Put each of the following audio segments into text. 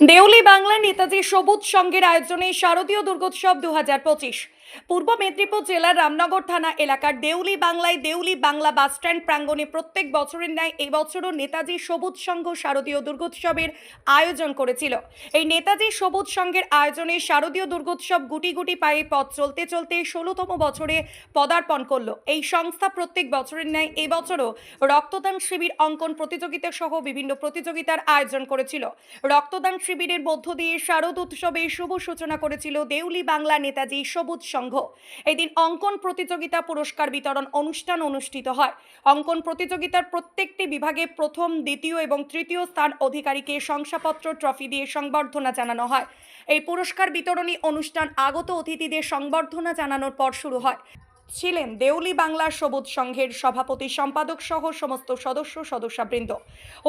দেউলি বাংলা নেতাজি সবুজ সংঘের আয়োজনে শারদীয় দুর্গোৎসব দু হাজার পঁচিশ। পূর্ব মেদিনীপুর জেলার রামনগর থানা এলাকার দেউলি বাংলায় দেউলি বাংলা বাসস্ট্যান্ড প্রাঙ্গণে প্রত্যেক বছরের ন্যায় এই বছরও নেতাজি সবুজ সংঘ শারদীয় দুর্গোৎসবের আয়োজন করেছিল। এই নেতাজি সবুজ সংঘের আয়োজনে শারদীয় দুর্গোৎসব গুটি গুটি পায়ে পথ চলতে চলতে ষোলোতম বছরে পদার্পণ করল। এই সংস্থা প্রত্যেক বছরের ন্যায় এবছরও রক্তদান শিবির অঙ্কন প্রতিযোগিতা সহ বিভিন্ন প্রতিযোগিতার আয়োজন করেছিল। রক্তদান শিবিরের মধ্য দিয়ে শারদ উৎসবে শুভ সূচনা করেছিল দেউলি বাংলা নেতাজি সবুজ সংঘ। এদিন অঙ্কন প্রতিযোগিতা পুরস্কার বিতরণ অনুষ্ঠান অনুষ্ঠিত হয়। অঙ্কন প্রতিযোগিতার প্রত্যেকটি বিভাগে প্রথম, দ্বিতীয় এবং তৃতীয় স্থান অধিকারীকে শংসাপত্র, ট্রফি দিয়ে সংবর্ধনা জানানো হয়। এই পুরস্কার বিতরণী অনুষ্ঠান আগত অতিথিদের সংবর্ধনা জানানোর পর শুরু হয়। ছিলেন দেউলি বাংলা সবুজ সংঘের সভাপতি, সম্পাদক সহ সমস্ত সদস্য, সদস্যবৃন্দ।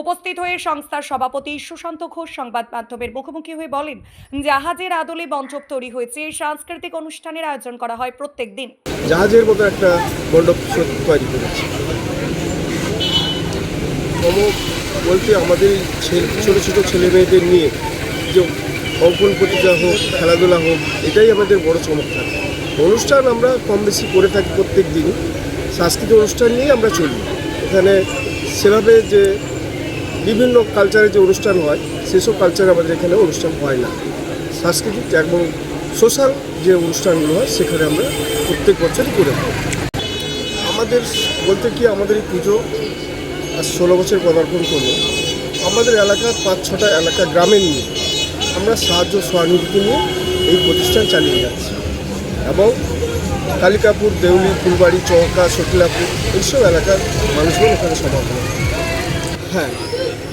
উপস্থিত হয়ে সংস্থার সভাপতি সুশান্ত ঘোষ সংবাদ মাধ্যমের মুখোমুখি হয়ে বলেন, জাহাজের আদলে মঞ্চপ তৈরি হয়েছে। সাংস্কৃতিক অনুষ্ঠানের আয়োজন করা হয় প্রত্যেক দিন। জাহাজের মতো একটা মণ্ডপ তৈরি করেছি। বলতে আমাদের ছোটো ছোটো ছেলে মেয়েদের নিয়ে যে অঙ্কন প্রতিযোগিতা হোক, খেলাধুলা হোক, এটাই আমাদের বড় চমৎকার। অনুষ্ঠান আমরা কম বেশি করে থাকি প্রত্যেক দিন সাংস্কৃতিক অনুষ্ঠান নিয়ে আমরা চলি। এখানে সেভাবে যে বিভিন্ন কালচারের যে অনুষ্ঠান হয়, সেসব কালচার আমাদের এখানে অনুষ্ঠান হয় না। সাংস্কৃতিক এবং সোশ্যাল যে অনুষ্ঠানগুলো হয়, সেখানে আমরা প্রত্যেক বছরই করে থাকি। আমাদের বলতে কি, আমাদের এই পুজো আজ ষোলো বছর পদার্পণ করল। আমাদের এলাকার পাঁচ ছটা এলাকা গ্রামে নিয়ে আমরা সাহায্য সহানুভূতি নিয়ে এই প্রতিষ্ঠান চালিয়ে যাচ্ছি। এবং কালিকাপুর, দেউলি, ফুলবাড়ি, চৌকা শকিলাপুর এইসব এলাকার মানুষগুলো এখানে সমাগম হয়।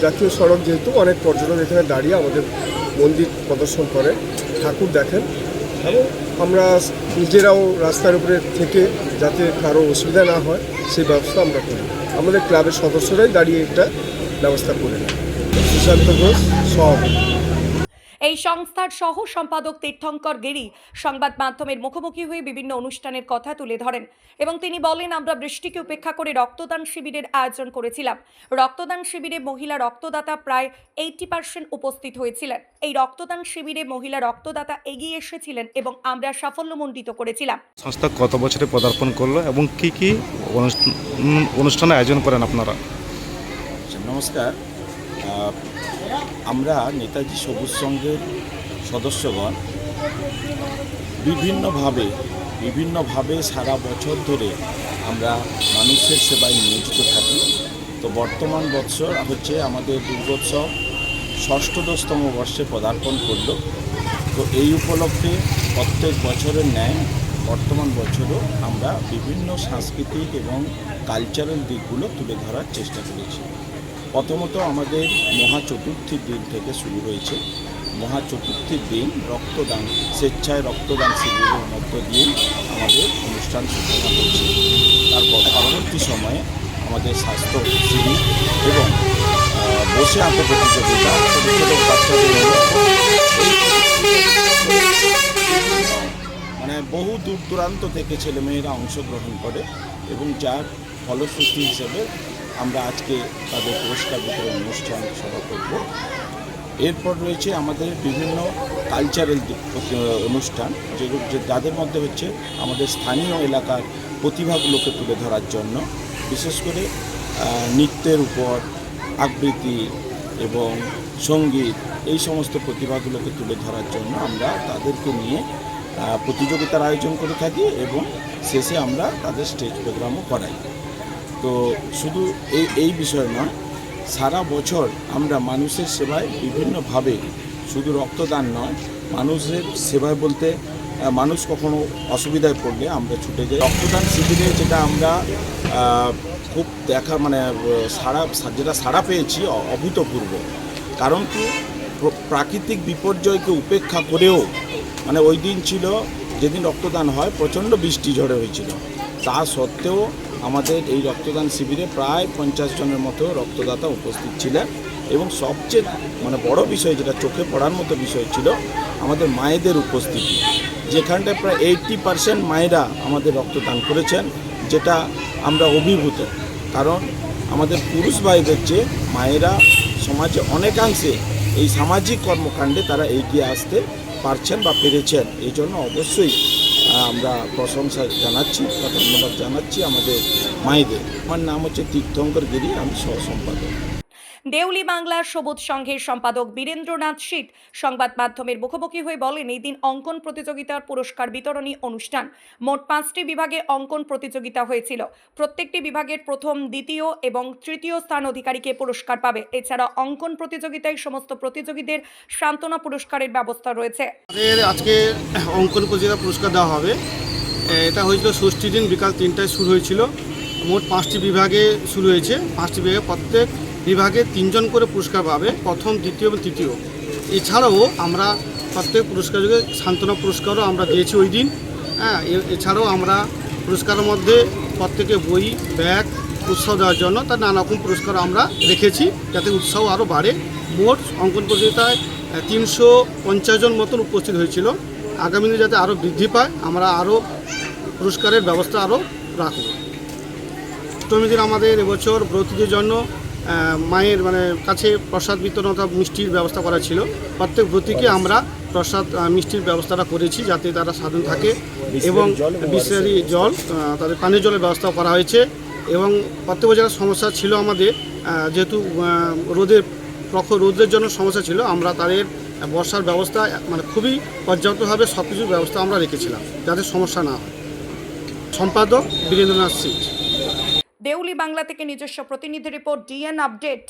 জাতীয় সড়ক যেহেতু অনেক পর্যটক এখানে দাঁড়িয়ে আমাদের মন্দির প্রদর্শন করে, ঠাকুর দেখেন। এবং আমরা নিজেরাও রাস্তার উপরে থেকে যাতে কারও অসুবিধা না হয়, সেই ব্যবস্থা আমরা করি। আমাদের ক্লাবের সদস্যরাই দাঁড়িয়ে একটা ব্যবস্থা করে নেয়। সুশান্ত ঘোষ সব এই সংস্থার সহ সম্পাদক তীর্থঙ্কর গিরি সংবাদ মাধ্যমের মুখোমুখি হয়ে বিভিন্ন অনুষ্ঠানের কথা তুলে ধরেন এবং তিনি বলেন আমরা বৃষ্টিকে উপেক্ষা করে রক্তদান শিবিরের আয়োজন করেছিলাম। রক্তদান শিবিরে মহিলা রক্তদাতা প্রায় এইটি পার্সেন্ট উপস্থিত হয়েছিলেন। এই রক্তদান শিবিরে মহিলা রক্তদাতা এগিয়ে এসেছিলেন এবং আমরা সাফল্যমণ্ডিত করেছিলাম। সংস্থা কত বছরে পদার্পণ করল এবং কি কি অনুষ্ঠান আয়োজন করেন আপনারা? নমস্কার। আমরা নেতাজি সবুজ সংঘের সদস্যগণ বিভিন্নভাবে বিভিন্নভাবে সারা বছর ধরে আমরা মানুষের সেবায় নিয়োজিত থাকি। তো বর্তমান বৎসর হচ্ছে আমাদের দুর্গোৎসব ষষ্ঠদশতম বর্ষে পদার্পণ করল। তো এই উপলক্ষে প্রত্যেক বছরের ন্যায় বর্তমান বছরও আমরা বিভিন্ন সাংস্কৃতিক এবং কালচারাল দিকগুলো তুলে ধরার চেষ্টা করেছি। প্রথমত আমাদের মহা চতুর্থীর দিন থেকে শুরু হয়েছে। মহা চতুর্থীর দিন রক্তদান, স্বেচ্ছায় রক্তদান শিবিরের মধ্য দিয়ে আমাদের অনুষ্ঠান সূচনা হচ্ছে তারপর পরবর্তী সময়ে আমাদের স্বাস্থ্য শিবির এবং বসে আঁকো প্রতিযোগিতা মানে বহু দূর দূরান্ত থেকে ছেলেমেয়েরা অংশগ্রহণ করে এবং যার ফলশ্রুতি হিসেবে আমরা আজকে তাদের পুরস্কার বিতরণ অনুষ্ঠান সভা করব। এরপর রয়েছে আমাদের বিভিন্ন কালচারাল অনুষ্ঠান, যেগুলো যে যাদের মধ্যে হচ্ছে আমাদের স্থানীয় এলাকার প্রতিভাগুলোকে তুলে ধরার জন্য। বিশেষ করে নৃত্যের উপর আবৃত্তি এবং সংগীত, এই সমস্ত প্রতিভাগুলোকে তুলে ধরার জন্য আমরা তাদেরকে নিয়ে প্রতিযোগিতার আয়োজন করে থাকি এবং শেষে আমরা তাদের স্টেজ প্রোগ্রামও করাই। তো শুধু এই এই বিষয় নয়, সারা বছর আমরা মানুষের সেবায় বিভিন্নভাবে শুধু রক্তদান নয়, মানুষের সেবায় বলতে মানুষ কখনো অসুবিধায় পড়লে আমরা ছুটে যাই। রক্তদান শিবিরে যেটা আমরা খুব দেখা মানে সারা যেটা সাড়া পেয়েছি অভূতপূর্ব। কারণ কি প্রাকৃতিক বিপর্যয়কে উপেক্ষা করেও মানে ওই দিন ছিল, যেদিন রক্তদান হয়, প্রচণ্ড বৃষ্টি ঝড়ে হয়েছিল। তা সত্ত্বেও আমাদের এই রক্তদান শিবিরে প্রায় পঞ্চাশ জনের মতো রক্তদাতা উপস্থিত ছিলেন এবং সবচেয়ে মানে বড় বিষয় যেটা চোখে পড়ার মতো বিষয় ছিল আমাদের মায়েদের উপস্থিতি। যেখানটায় প্রায় এইটটি পার্সেন্ট মায়েরা আমাদের রক্তদান করেছেন, যেটা আমরা অভিভূত। কারণ আমাদের পুরুষ ভাইদের চেয়ে মায়েরা সমাজে অনেকাংশে এই সামাজিক কর্মকাণ্ডে তারা এগিয়ে আসতে পারছেন বা পেরেছেন। এই জন্য অবশ্যই আমরা প্রশংসা জানাচ্ছি বা ধন্যবাদ জানাচ্ছি আমাদের মায়েদের। আমার নাম হচ্ছে তীর্থঙ্কর গিরি, আমি সহ সম্পাদক দেউলি বাংলার সবুজ সংঘের সম্পাদক বীরেন্দ্রনাথ শীত সংবাদ মাধ্যমের মুখোমুখি হয়ে বলেন, এই দিন অঙ্কন প্রতিযোগিতার পুরস্কার বিতরণী অনুষ্ঠান। মোট পাঁচটি বিভাগে অঙ্কন প্রতিযোগিতা হয়েছিল। প্রত্যেকটি বিভাগের প্রথম, দ্বিতীয় এবং তৃতীয় স্থান অধিকারীকে পুরস্কার পাবে। এছাড়া অঙ্কন প্রতিযোগিতায় সমস্ত প্রতিযোগীদের সান্ত্বনা পুরস্কারের ব্যবস্থা রয়েছে। আজকে অঙ্কন প্রতিযোগিতা পুরস্কার দেওয়া হবে। এটা হয়েছিল ষষ্ঠী দিন, বিকাল তিনটায় শুরু হয়েছিল। মোট পাঁচটি বিভাগে শুরু হয়েছে। পাঁচটি বিভাগে প্রত্যেক বিভাগে তিনজন করে পুরস্কার পাবে, প্রথম, দ্বিতীয় এবং তৃতীয়। এছাড়াও আমরা প্রত্যেক পুরস্কার যুগে সান্ত্বনা পুরস্কারও আমরা দিয়েছি ওই দিন। হ্যাঁ এছাড়াও আমরা পুরস্কারের মধ্যে প্রত্যেকে বই, ব্যাগ উৎসাহ দেওয়ার জন্য তার নানা রকম পুরস্কার আমরা রেখেছি যাতে উৎসাহ আরও বাড়ে। মোট অঙ্কন প্রতিযোগিতায় তিনশো পঞ্চাশ জন মতন উপস্থিত হয়েছিল। আগামী দিনে যাতে আরও বৃদ্ধি পায়, আমরা আরও পুরস্কারের ব্যবস্থা আরও রাখব। অষ্টমী দিন আমাদের এবছর ব্রতীদের জন্য মায়ের মানে কাছে প্রসাদ বিতরণ অথবা মিষ্টির ব্যবস্থা করা ছিল। প্রত্যেক ব্রতীকে আমরা প্রসাদ মিষ্টির ব্যবস্থাটা করেছি যাতে তারা সাধন থাকে এবং বিসলারি জল তাদের পানীয় জলের ব্যবস্থা করা হয়েছে এবং প্রত্যেক বছর সমস্যা ছিল আমাদের যেহেতু রোদের প্রখর রোদের জন্য সমস্যা ছিল, আমরা তাদের বর্ষার ব্যবস্থা মানে খুবই পর্যাপ্তভাবে সব কিছুর ব্যবস্থা আমরা রেখেছিলাম যাতে সমস্যা না হয়। সম্পাদক বীরেন্দ্রনাথ সিং। দেউলি বাংলা থেকে নিজস্ব প্রতিনিধি রিপোর্ট ডিএন আপডেট